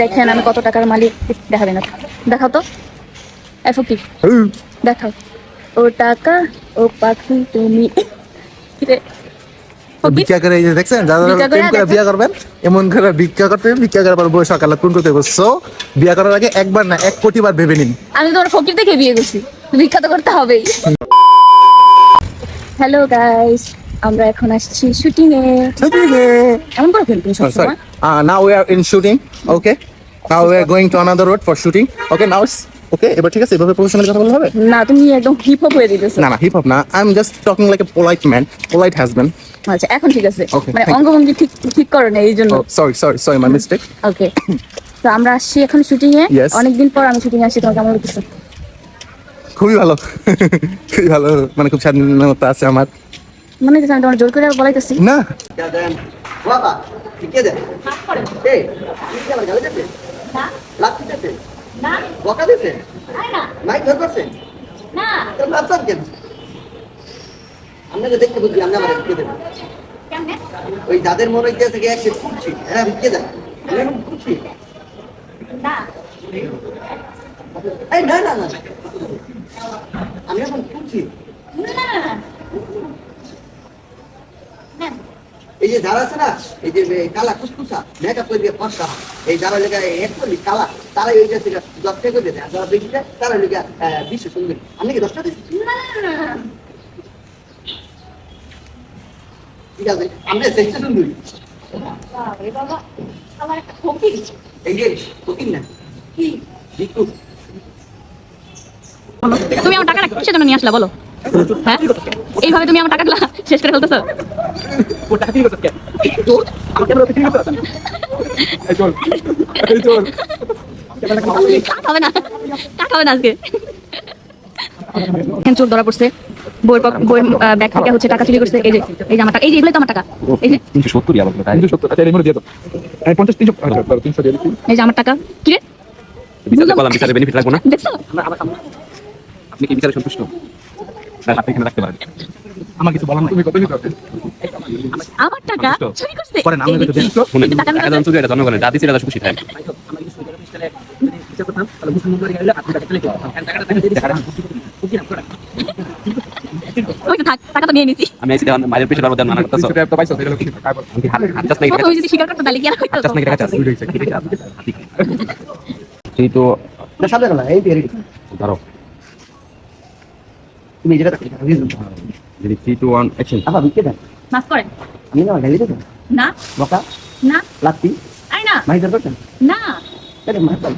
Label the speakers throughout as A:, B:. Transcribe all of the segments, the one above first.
A: দেখেন আমি কত টাকার মালিক দেখাবে না। দেখাও তো। এ ফকির দেখাও। ও টাকা ও পাখি তুমি।
B: ভিক্ষা করে এই যে দেখছেন যারা যারা
A: করে
B: প্রেম করে
A: দেখো।
B: বিয়া করবেন এমন করে ভিক্ষা করতে ভিক্ষা করার পর বই সকালে কোন করতে সো বিয়া করার আগে একবার না এক কোটি বার ভেবে নিন।
A: আমি তোমার ফকির দেখে বিয়ে করছি। করতে হবেই। হ্যালো গাইস আমরা এখন আসছি শুটিং এ এমন করে ফেলবি
B: Oh, sorry. Uh, now we are in shooting. Okay. Now we are going to another road for shooting. Okay. Now it's okay. এবার ঠিক আছে এভাবে প্রফেশনাল কথা বলতে হবে?
A: না তুমি একদম হিপ হপ হয়ে দিতেছো
B: না না হিপ হপ না I am just talking like a polite man polite husband
A: আচ্ছা এখন ঠিক আছে। মানে অঙ্গভঙ্গি ঠিক ঠিক করো না এই জন্য।
B: Sorry sorry sorry my mistake
A: okay তো আমরা আসছি এখন শুটিং এ। অনেকদিন পর আমি শুটিং আসছি তোমার কেমন লাগতেছে?
B: খুবই ভালো খুবই ভালো মানে খুব স্বাধীনতা আছে আমার।
A: মনে তোমার জোর করে বলাইতেছি।
B: না।
C: বাবা কে দেন এই কি আবার গালি দিতে লাভ দিতে বকা দিতে মাইক ধর করছে তো ভাবছেন কেন আপনাকে দেখতে বুঝি আপনি আমার কে দেন ওই যাদের মনে হইতে থেকে এক খুঁজছি। হ্যাঁ কে দেন এখন খুঁজছি। এই না না না। আমি এখন খুঁজছি। এই যে যারা আছে না এই যে কালা কুসকুসা মেকআপ করে দিয়ে ফর্সা এই যারা লেখা এক করলি কালা তারা এই যে দশ টাকা করে দেয়। যারা বেশি দেয় তারা লেখা বিশ্ব সুন্দরী। আপনি কি দশটা দিচ্ছি ঠিক আছে আমরা বিশ্ব সুন্দরী এই যে ফকির না? ভিক্ষু।
A: তুমি আমার টাকাটা কিসের জন্য নিয়ে আসলা বলো? হ্যাঁ? এইভাবে তুমি আমার টাকাগুলো শেষ করে ফেলতেছো? কাট হবে না কাট হবে না আজকে। এখানে চোর ধরা পড়ছে। বইয়ের পক- ব্যাগ থেকে হচ্ছে টাকা চুরি করছে। এই যে এই যে আমার টাকা এই যে এগুলোই তো আমার টাকা। এই যে
D: তিনশো সত্তর আচ্ছা দিয়ে দাও। আচ্ছা, ধরো, তিনশো দিয়ে দিচ্ছি।
A: এই যে আমার টাকা। কি রে?
D: বিচারে বললাম বিচারে বেনিফিট লাগবো না?
A: দেখছ?
D: আপনি কি বিচারে সন্তুষ্ট? তাহলে আপনি এখানে রাখতে পারেন। আমার কিছু বলার নাই। তুমি কত নিতে
A: টাকা চুরি
D: দিন শুনুন খুশি থাকে আমি দেওয়ান মায়ের মানা
B: তো পাইছো
D: নাই
A: তুমি যদি স্বীকার করতে তাহলে কি আর হইতো?
D: তো
C: সামনে গেল এই তুমি এই জায়গাটা
D: যদি থ্রি টু ওয়ান অ্যাকশন
C: আবার ভিক্ষে দেন।
A: মাফ করেন।
C: আমি না গালি দেবেন
A: না।
C: বকা?
A: না।
C: লাত্তি?
A: আরে না।
C: মাইক ধর করছেন
A: না।
C: কেন মাইক ধর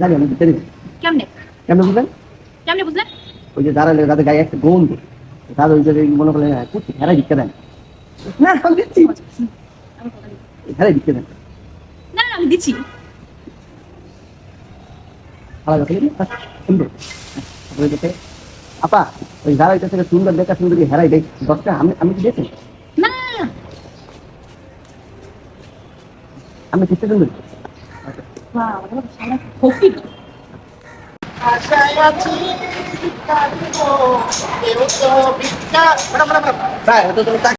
C: জানি আমি ভিক্ষে দেবেন
A: কেমনে?
C: কেমন বুঝলেন?
A: কেমনে বুঝলেন?
C: ওই যে দাঁড়ালে তাদের গায়ে একটা গন্ধ তাদের ওই যে মনে করলেন কুচি হেরাই ভিক্ষে দেন। না আমি দিচ্ছি। হেরাই ভিক্ষে দেন।
A: না না, আমি দিচ্ছি।
C: ভালো কথা সুন্দর। দেখে আপা ওই যারা এটা থেকে সুন্দর দেখা সুন্দরী হেরাই দেখ দশটা আমি আমি কি দেখি
A: না
C: আমি কিসে সুন্দর
A: শালা